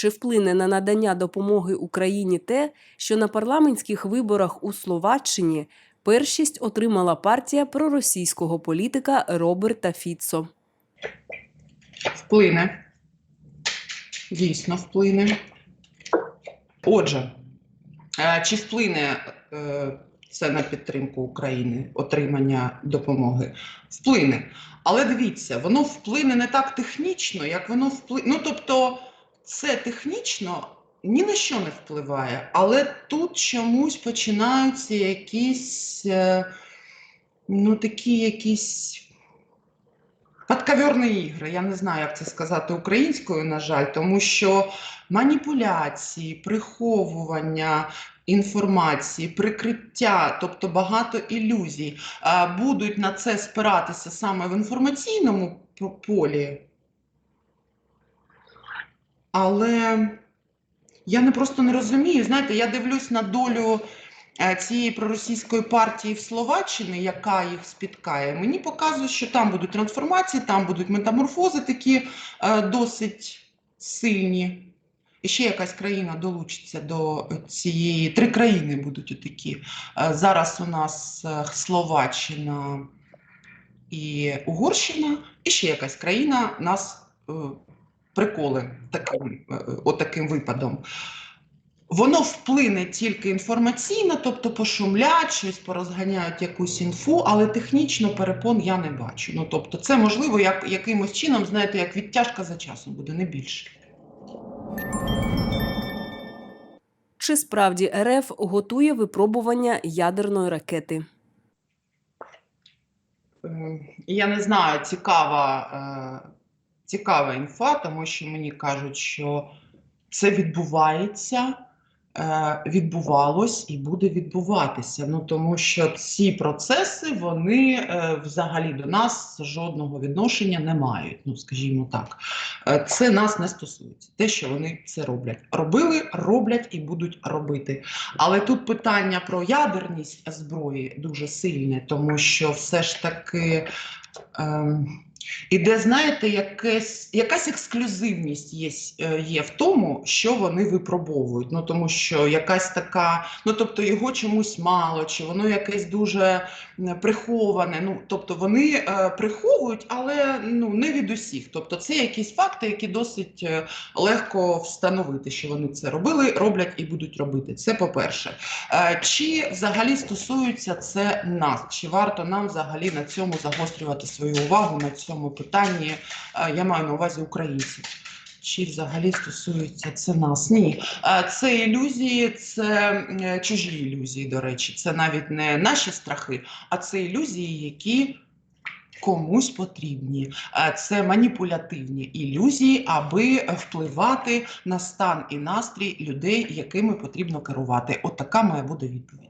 Чи вплине на надання допомоги Україні те, що на парламентських виборах у Словаччині першість отримала партія проросійського політика Роберта Фіцо? Вплине. Дійсно вплине. Отже, е, чи вплине е, це на підтримку України, отримання допомоги? Вплине. Але дивіться, воно вплине не так технічно, як воно вплине. Ну, тобто, це технічно ні на що не впливає, але тут чомусь починаються якісь, е, ну, такі якісь. Подковерні ігри, я не знаю, як це сказати українською, на жаль, тому що маніпуляції, приховування інформації, прикриття, тобто багато ілюзій, будуть на це спиратися саме в інформаційному полі. Але я не просто не розумію. Знаєте, я дивлюсь на долю е, цієї проросійської партії в Словаччині, яка їх спіткає, мені показує, що там будуть трансформації, там будуть метаморфози такі е, досить сильні. І ще якась країна долучиться до цієї. Три країни будуть отакі. Е, Зараз у нас Словаччина і Угорщина, і ще якась країна нас приколи таким, е, отаким випадом. Воно вплине тільки інформаційно, тобто пошумлять, щось порозганяють якусь інфу, але технічно перепон я не бачу. Ну тобто, це можливо як, якимось чином, знаєте, як відтяжка за часом буде, не більше. Чи справді РФ готує випробування ядерної ракети? Е, Я не знаю, цікава, е, цікава інфа, тому що мені кажуть, що це відбувається, е, відбувалось і буде відбуватися. Ну тому що ці процеси вони е, взагалі до нас жодного відношення не мають. Ну, скажімо так, Е, це нас не стосується. Те, що вони це роблять, робили, роблять і будуть робити. Але тут питання про ядерність зброї дуже сильне, тому що все ж таки. Ем, іде, знаєте, якесь, якась ексклюзивність є, е, є в тому, що вони випробовують. Ну тому що якась така, ну тобто його чомусь мало, чи воно якесь дуже приховане. Ну тобто вони е, приховують, але ну не від усіх. Тобто, це якісь факти, які досить е, легко встановити, що вони це робили, роблять і будуть робити. Це по-перше. Е, Чи взагалі стосується це нас? Чи варто нам взагалі на цьому загострювати свою увагу на цьому питанні? Е, Я маю на увазі українців. Чи взагалі стосується це нас? Ні, Е, це ілюзії, це е, чужі ілюзії, до речі. Це навіть не наші страхи, а це ілюзії, які комусь потрібні. Це маніпулятивні ілюзії, аби впливати на стан і настрій людей, якими потрібно керувати. От така має бути відповідь.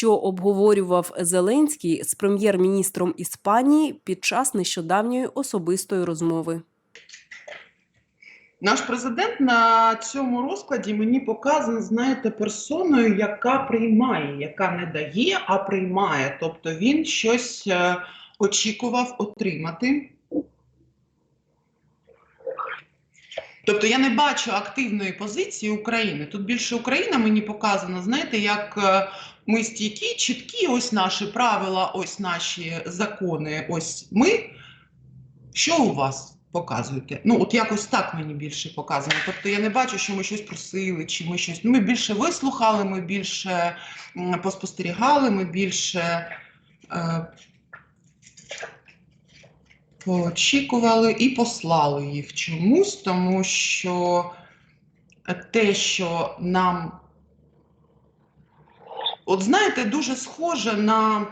Що обговорював Зеленський з прем'єр-міністром Іспанії під час нещодавньої особистої розмови? Наш президент на цьому розкладі мені показаний, знаєте, персоною, яка приймає, яка не дає, а приймає. Тобто він щось е, очікував отримати. Тобто я не бачу активної позиції України. Тут більше Україна мені показана, знаєте, як е, ми стійкі, чіткі, ось наші правила, ось наші закони, ось ми. Що у вас показуєте? Ну, от якось так мені більше показано. Тобто я не бачу, що ми щось просили, чи ми щось. Ми більше вислухали, ми більше поспостерігали, ми більше. Е, Поочікували і послали їх чомусь, тому що те, що нам, от знаєте, дуже схоже на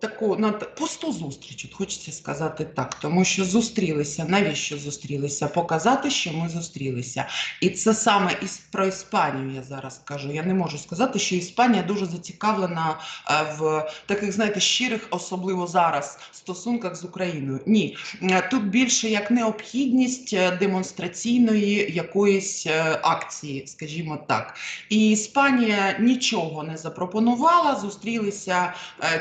таку на пусту зустріч, хочеться сказати так, тому що зустрілися. Навіщо зустрілися? Показати, що ми зустрілися. І це саме із про Іспанію я зараз кажу. Я не можу сказати, що Іспанія дуже зацікавлена е, в таких, знаєте, щирих, особливо зараз, стосунках з Україною. Ні, Е, тут більше як необхідність е, демонстраційної якоїсь акції, скажімо так. І Іспанія нічого не запропонувала. Зустрілися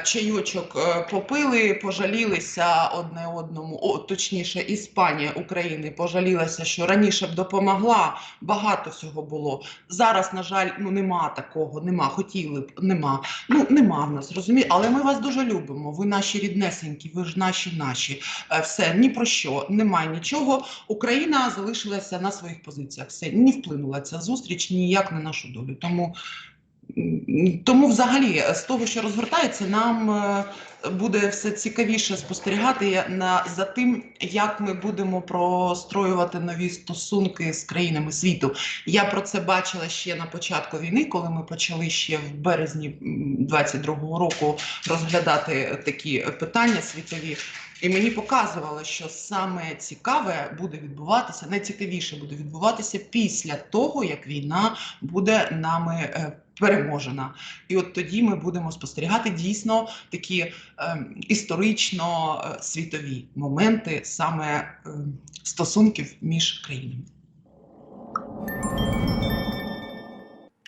чайочок е, попили, пожалілися одне одному. О, точніше, Іспанія України пожалілася, що раніше б допомогла. Багато всього було. Зараз, на жаль, ну нема такого, нема. Хотіли б, нема. Ну нема в нас, розумієте? Але ми вас дуже любимо. Ви наші ріднесенькі, ви ж наші наші. Е, Все, ні про що, немає нічого. Україна залишилася на своїх позиціях. Все не вплинула ця зустріч ніяк на нашу долю. Тому, тому взагалі, е, з того, що розгортається, нам е, буде все цікавіше спостерігати на за тим, як ми будемо простроювати нові стосунки з країнами світу. Я про це бачила ще на початку війни, коли ми почали ще в березні м, 22-го року розглядати такі питання світові. І мені показувало, що саме цікаве буде відбуватися, найцікавіше буде відбуватися після того, як війна буде нами е, переможена. І от тоді ми будемо спостерігати дійсно такі ем, історично е, світові моменти саме ем, стосунків між країнами.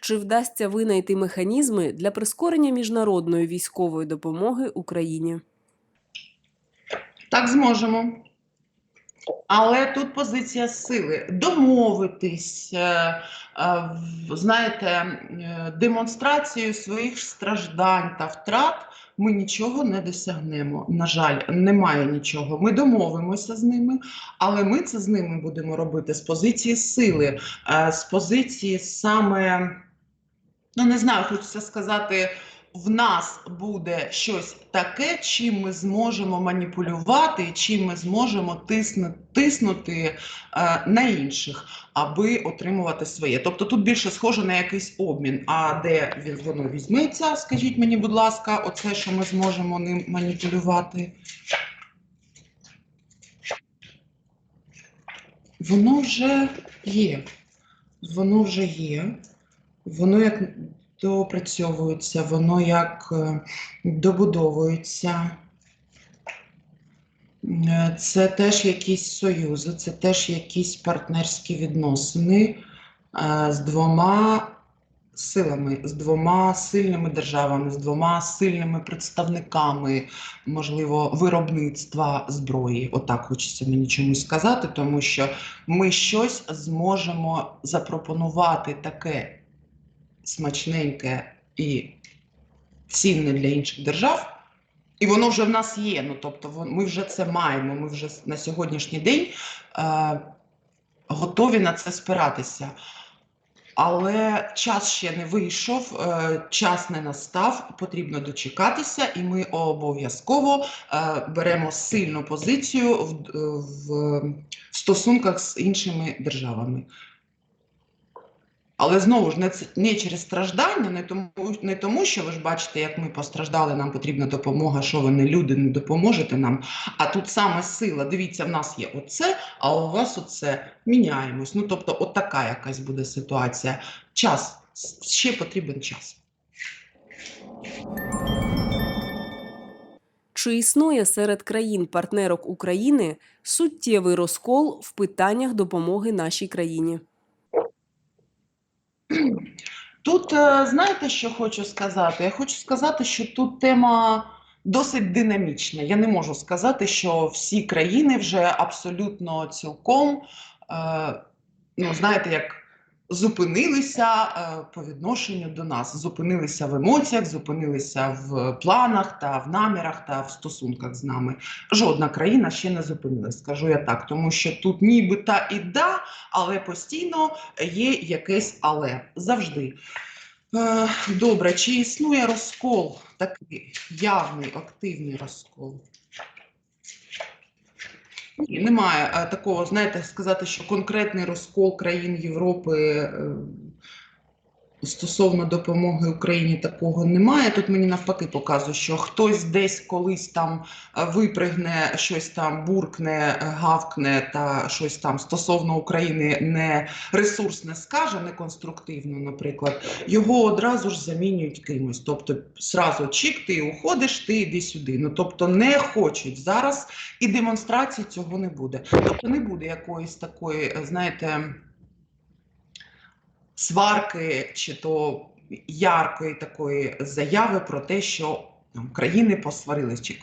Чи вдасться винайти механізми для прискорення міжнародної військової допомоги Україні? Так зможемо. Але тут позиція сили. Домовитись, е, е, знаєте, е, демонстрацією своїх страждань та втрат ми нічого не досягнемо. На жаль, немає нічого. Ми домовимося з ними, але ми це з ними будемо робити з позиції сили, з позиції саме, ну не знаю, хочеться сказати. В нас буде щось таке, чим ми зможемо маніпулювати, чим ми зможемо тисну, тиснути е, на інших, аби отримувати своє. Тобто тут більше схоже на якийсь обмін. А де воно візьметься? Скажіть мені, будь ласка, оце, що ми зможемо ним маніпулювати. Воно вже є. Воно вже є. Воно як доопрацьовується, воно як е, добудовується. Е, Це теж якісь союзи, це теж якісь партнерські відносини е, з двома силами, з двома сильними державами, з двома сильними представниками, можливо, виробництва зброї. Отак хочеться мені чомусь сказати, тому що ми щось зможемо запропонувати таке смачненьке і цінне для інших держав. І воно вже в нас є. Ну тобто, ми вже це маємо. Ми вже на сьогоднішній день е, готові на це спиратися. Але час ще не вийшов, е, час не настав, потрібно дочекатися, і ми обов'язково е, беремо сильну позицію в, в, в стосунках з іншими державами. Але знову ж не, не через страждання, не тому, не тому, що ви ж бачите, як ми постраждали, нам потрібна допомога, що ви не люди, не допоможете нам. А тут саме сила. Дивіться, в нас є оце, а у вас оце міняємось. Ну тобто, от така якась буде ситуація. Час ще потрібен час. Чи існує серед країн-партнерок України суттєвий розкол в питаннях допомоги нашій країні? Тут е, знаєте, що хочу сказати? Я хочу сказати, що тут тема досить динамічна. Я не можу сказати, що всі країни вже абсолютно цілком, е, ну знаєте, як зупинилися е, по відношенню до нас, зупинилися в емоціях, зупинилися в планах та в намірах та в стосунках з нами. Жодна країна ще не зупинилась, скажу я так, тому що тут ніби та і да, але постійно є якесь але завжди. Е, Добре, чи існує розкол, такий явний, активний розкол? Немає е, такого, знаєте, сказати, що конкретний розкол країн Європи. Стосовно допомоги Україні такого немає. Тут мені навпаки показує, що хтось десь колись там е, випригне, щось там буркне, е, гавкне та щось там стосовно України не ресурсне скаже, не конструктивно, наприклад, його одразу ж замінюють кимось. Тобто, сразу чик, ти уходиш, ти йди сюди. Ну тобто не хочуть зараз, і демонстрації цього не буде. Тобто не буде якоїсь такої, е, знаєте сварки чи то яркої такої заяви про те, що там, країни посварились чи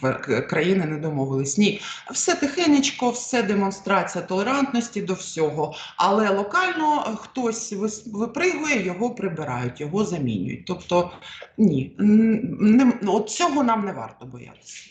країни не домовились. Ні, все тихенечко, все демонстрація толерантності до всього. Але локально хтось випригує, його прибирають, його замінюють. Тобто ні, не, от цього нам не варто боятися.